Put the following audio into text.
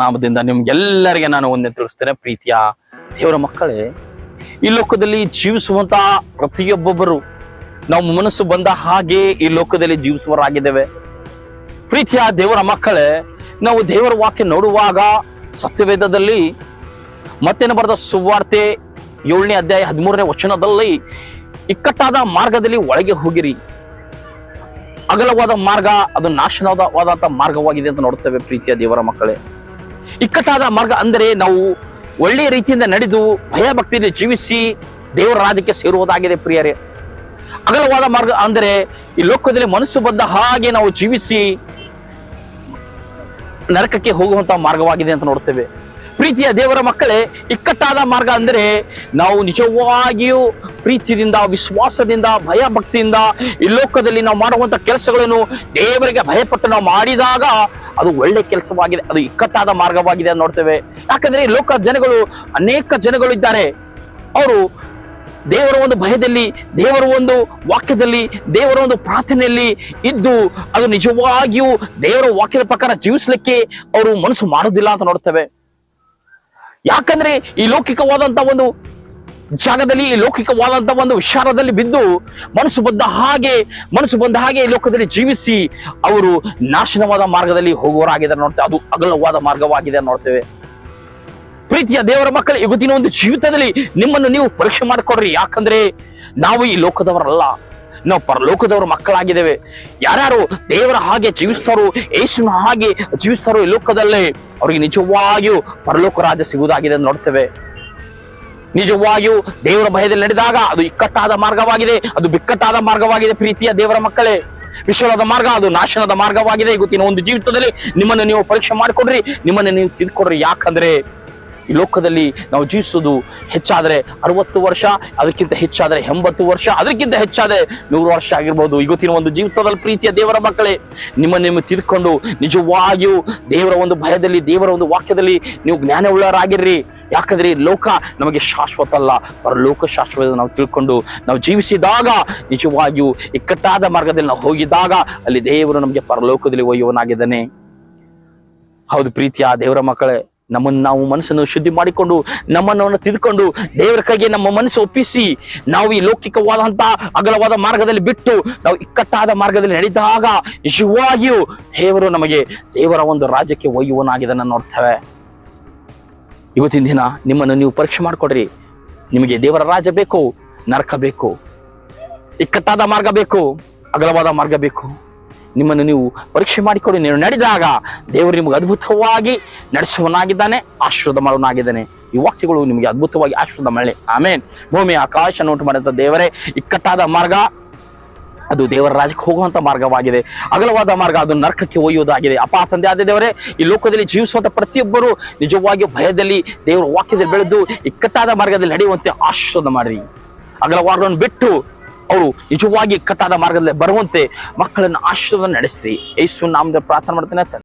ನಾಮದಿಂದ ನಿಮ್ಗೆಲ್ಲರಿಗೆ ನಾನು ಒಂದೇ ತಿಳಿಸ್ತೇನೆ, ಪ್ರೀತಿಯ ದೇವರ ಮಕ್ಕಳೇ. ಈ ಲೋಕದಲ್ಲಿ ಜೀವಿಸುವಂತ ಪ್ರತಿಯೊಬ್ಬೊಬ್ಬರು ನಾವು ಮನಸ್ಸು ಬಂದ ಹಾಗೆ ಈ ಲೋಕದಲ್ಲಿ ಜೀವಿಸುವರಾಗಿದ್ದೇವೆ ಪ್ರೀತಿಯ ದೇವರ ಮಕ್ಕಳೇ, ನಾವು ದೇವರ ವಾಕ್ಯ ನೋಡುವಾಗ ಸತ್ಯವೇದದಲ್ಲಿ ಮತ್ತೇನು ಬರೆದ ಸುವಾರ್ತೆ ಏಳನೇ ಅಧ್ಯಾಯ ಹದಿಮೂರನೇ ವಚನದಲ್ಲಿ, ಇಕ್ಕಟ್ಟಾದ ಮಾರ್ಗದಲ್ಲಿ ಒಳಗೆ ಹೋಗಿರಿ. ಅಗಲವಾದ ಮಾರ್ಗ ಅದು ನಾಶನವಾದಂತ ಮಾರ್ಗವಾಗಿದೆ ಅಂತ ನೋಡುತ್ತೇವೆ ಪ್ರೀತಿಯ ದೇವರ ಮಕ್ಕಳೇ. ಇಕ್ಕಟ್ಟಾದ ಮಾರ್ಗ ಅಂದರೆ ನಾವು ಒಳ್ಳೆಯ ರೀತಿಯಿಂದ ನಡೆದು ಭಯಭಕ್ತಿಯಲ್ಲಿ ಜೀವಿಸಿ ದೇವರ ರಾಜ್ಯಕ್ಕೆ ಸೇರುವುದಾಗಿದೆ ಪ್ರಿಯರೇ. ಅಗಲವಾದ ಮಾರ್ಗ ಅಂದರೆ ಈ ಲೋಕದಲ್ಲಿ ಮನಸ್ಸು ಬಂದ ಹಾಗೆ ನಾವು ಜೀವಿಸಿ ನರಕಕ್ಕೆ ಹೋಗುವಂತಹ ಮಾರ್ಗವಾಗಿದೆ ಅಂತ ನೋಡ್ತೇವೆ. ಪ್ರೀತಿಯ ದೇವರ ಮಕ್ಕಳೇ, ಇಕ್ಕಟ್ಟಾದ ಮಾರ್ಗ ಅಂದರೆ ನಾವು ನಿಜವಾಗಿಯೂ ಪ್ರೀತಿಯಿಂದ, ವಿಶ್ವಾಸದಿಂದ ಭಯ ಭಕ್ತಿಯಿಂದ ಈ ಲೋಕದಲ್ಲಿ ನಾವು ಮಾಡುವಂತ ಕೆಲಸಗಳನ್ನು ದೇವರಿಗೆ ಭಯಪಟ್ಟು ನಾವು ಮಾಡಿದಾಗ ಅದು ಒಳ್ಳೆ ಕೆಲಸವಾಗಿದೆ, ಅದು ಇಕ್ಕಟ್ಟಾದ ಮಾರ್ಗವಾಗಿದೆ ನೋಡ್ತೇವೆ. ಯಾಕಂದ್ರೆ ಲೋಕ ಜನಗಳು, ಅನೇಕ ಜನಗಳು ಇದ್ದಾರೆ. ಅವರು ದೇವರ ಒಂದು ಭಯದಲ್ಲಿ, ದೇವರ ಒಂದು ವಾಕ್ಯದಲ್ಲಿ, ದೇವರ ಒಂದು ಪ್ರಾರ್ಥನೆಯಲ್ಲಿ ಇದ್ದು, ಅದು ನಿಜವಾಗಿಯೂ ದೇವರ ವಾಕ್ಯದ ಪ್ರಕಾರ ಜೀವಿಸಲಿಕ್ಕೆ ಅವರು ಮನಸ್ಸು ಮಾಡೋದಿಲ್ಲ ಅಂತ ನೋಡ್ತೇವೆ. ಯಾಕಂದ್ರೆ ಈ ಲೌಕಿಕವಾದಂತ ಒಂದು ಜಾಗದಲ್ಲಿ ಈ ಒಂದು ವಿಚಾರದಲ್ಲಿ ಬಿದ್ದು ಮನಸ್ಸು ಬಂದ ಹಾಗೆ, ಮನಸ್ಸು ಬಂದ ಹಾಗೆ ಲೋಕದಲ್ಲಿ ಜೀವಿಸಿ ಅವರು ನಾಶನವಾದ ಮಾರ್ಗದಲ್ಲಿ ಹೋಗುವರಾಗಿದ್ದಾರೆ ನೋಡ್ತೇವೆ. ಅದು ಅಗಲವಾದ ಮಾರ್ಗವಾಗಿದೆ ನೋಡ್ತೇವೆ. ಪ್ರೀತಿಯ ದೇವರ ಮಕ್ಕಳ ಇವತ್ತಿನ ಒಂದು ಜೀವಿತದಲ್ಲಿ ನಿಮ್ಮನ್ನು ನೀವು ಪರೀಕ್ಷೆ ಮಾಡಿಕೊಡ್ರಿ. ಯಾಕಂದ್ರೆ ನಾವು ಈ ಲೋಕದವರಲ್ಲ. ನಾವು ಪರಲೋಕದವರ ಮಕ್ಕಳಾಗಿದ್ದೇವೆ. ಯಾರ್ಯಾರು ದೇವರ ಹಾಗೆ ಜೀವಿಸ್ತಾರೋ, ಯೇಸುನ ಹಾಗೆ ಜೀವಿಸ್ತಾರೋ ಈ ಲೋಕದಲ್ಲೇ, ಅವರಿಗೆ ನಿಜವಾಗಿಯೂ ಪರಲೋಕ ರಾಜ್ಯ ಸಿಗುವುದಾಗಿದೆ ನೋಡ್ತೇವೆ. ನಿಜವಾಗಿಯೂ ದೇವರ ಭಯದಲ್ಲಿ ನಡೆದಾಗ ಅದು ಇಕ್ಕಟ್ಟಾದ ಮಾರ್ಗವಾಗಿದೆ, ಅದು ಬಿಕ್ಕಟ್ಟಾದ ಮಾರ್ಗವಾಗಿದೆ ಪ್ರೀತಿಯ ದೇವರ ಮಕ್ಕಳೇ. ವಿಶ್ವದ ಮಾರ್ಗ, ಅದು ನಾಶನದ ಮಾರ್ಗವಾಗಿದೆ. ಇವತ್ತಿನ ಒಂದು ಜೀವಿತದಲ್ಲಿ ನಿಮ್ಮನ್ನು ನೀವು ಪರೀಕ್ಷೆ ಮಾಡಿಕೊಡ್ರಿ, ನಿಮ್ಮನ್ನು ನೀವು ತಿಳ್ಕೊಡ್ರಿ. ಯಾಕಂದ್ರೆ ಈ ಲೋಕದಲ್ಲಿ ನಾವು ಜೀವಿಸುವುದು ಹೆಚ್ಚಾದರೆ ಅರವತ್ತು ವರ್ಷ, ಅದಕ್ಕಿಂತ ಹೆಚ್ಚಾದರೆ ಎಂಬತ್ತು ವರ್ಷ, ಅದಕ್ಕಿಂತ ಹೆಚ್ಚಾದರೆ ನೂರು ವರ್ಷ ಆಗಿರ್ಬೋದು. ಇವತ್ತಿನ ಒಂದು ಜೀವಿತದಲ್ಲಿ ಪ್ರೀತಿಯ ದೇವರ ಮಕ್ಕಳೇ, ನಿಮ್ಮನ್ನು ನೀವು ತಿಳ್ಕೊಂಡು ನಿಜವಾಗಿಯೂ ದೇವರ ಒಂದು ಭಯದಲ್ಲಿ, ದೇವರ ಒಂದು ವಾಕ್ಯದಲ್ಲಿ ನೀವು ಜ್ಞಾನವುಳ್ಳವರಾಗಿರ್ರಿ. ಯಾಕಂದ್ರೆ ಈ ಲೋಕ ನಮಗೆ ಶಾಶ್ವತ ಅಲ್ಲ. ಪರಲೋಕ ಶಾಶ್ವತ ನಾವು ತಿಳ್ಕೊಂಡು ನಾವು ಜೀವಿಸಿದಾಗ ನಿಜವಾಗಿಯೂ ಇಕ್ಕಟ್ಟಾದ ಮಾರ್ಗದಲ್ಲಿ ನಾವು ಹೋಗಿದ್ದಾಗ ಅಲ್ಲಿ ದೇವರು ನಮಗೆ ಪರಲೋಕದಲ್ಲಿ ಒಯ್ಯುವನಾಗಿದ್ದಾನೆ ಹೌದು ಪ್ರೀತಿಯ ದೇವರ ಮಕ್ಕಳೇ, ನಮ್ಮನ್ನು ನಾವು ಮನಸ್ಸನ್ನು ಶುದ್ಧಿ ಮಾಡಿಕೊಂಡು ನಮ್ಮನ್ನು ತಿದ್ಕೊಂಡು ದೇವರ ಕೈಗೆ ನಮ್ಮ ಮನಸ್ಸು ಒಪ್ಪಿಸಿ ನಾವು ಈ ಲೌಕಿಕವಾದಂತಹ ಅಗಲವಾದ ಮಾರ್ಗದಲ್ಲಿ ಬಿಟ್ಟು ನಾವು ಇಕ್ಕಟ್ಟಾದ ಮಾರ್ಗದಲ್ಲಿ ನಡೆದಾಗ ನಿಜವಾಗಿಯೂ ದೇವರು ನಮಗೆ ದೇವರ ಒಂದು ರಾಜ್ಯಕ್ಕೆ ಒಯ್ಯುವನಾಗಿದ್ದನ್ನು ನೋಡ್ತೇವೆ ಇವತ್ತಿನ ದಿನ ನಿಮ್ಮನ್ನು ನೀವು ಪರೀಕ್ಷೆ ಮಾಡಿಕೊಡ್ರಿ. ನಿಮಗೆ ದೇವರ ರಾಜ ಬೇಕು, ನರಕ ಬೇಕು ಇಕ್ಕಟ್ಟಾದ ಮಾರ್ಗ ಬೇಕು, ಅಗಲವಾದ ಮಾರ್ಗ ಬೇಕು. ನಿಮ್ಮನ್ನು ನೀವು ಪರೀಕ್ಷೆ ಮಾಡಿಕೊಡಿ. ನೀವು ನಡೆದಾಗ ದೇವರು ನಿಮಗೆ ಅದ್ಭುತವಾಗಿ ನಡೆಸುವನಾಗಿದ್ದಾನೆ ಆಶೀರ್ವಾದ ಮಾಡುವನಾಗಿದ್ದಾನೆ ಈ ವಾಕ್ಯಗಳು ನಿಮಗೆ ಅದ್ಭುತವಾಗಿ ಆಶೀರ್ವಾದ ಮಾಡಲಿ. ಆಮೇನ್. ಭೂಮಿ ಆಕಾಶ ಉಂಟು ಮಾಡಿದಂಥ ದೇವರೇ ಇಕ್ಕಟ್ಟಾದ ಮಾರ್ಗ ಅದು ದೇವರ ರಾಜ್ಯಕ್ಕೆ ಹೋಗುವಂತ ಮಾರ್ಗವಾಗಿದೆ. ಅಗಲವಾದ ಮಾರ್ಗ ಅದು ನರಕಕ್ಕೆ ಒಯ್ಯುವುದಾಗಿದೆ. ಅಪ ತಂದೆ ಆದ ದೇವರೇ, ಈ ಲೋಕದಲ್ಲಿ ಜೀವಿಸುವಂತ ಪ್ರತಿಯೊಬ್ಬರು ನಿಜವಾಗಿ ಭಯದಲ್ಲಿ ದೇವರ ವಾಕ್ಯದಲ್ಲಿ ಬೆಳೆದು ಇಕ್ಕಟ್ಟಾದ ಮಾರ್ಗದಲ್ಲಿ ನಡೆಯುವಂತೆ ಆಶೀರ್ವಾದ ಮಾಡಿರಿ. ಅಗಲವಾದವನ್ನು ಬಿಟ್ಟು ಅವರು ನಿಜವಾಗಿ ಇಕ್ಕಟ್ಟಾದ ಮಾರ್ಗದಲ್ಲಿ ಬರುವಂತೆ ಮಕ್ಕಳನ್ನು ಆಶೀರ್ವಾದ ನಡೆಸ್ರಿ. ಯೇಸು ನಾಮದ ಪ್ರಾರ್ಥನೆ ಮಾಡ್ತೇನೆ.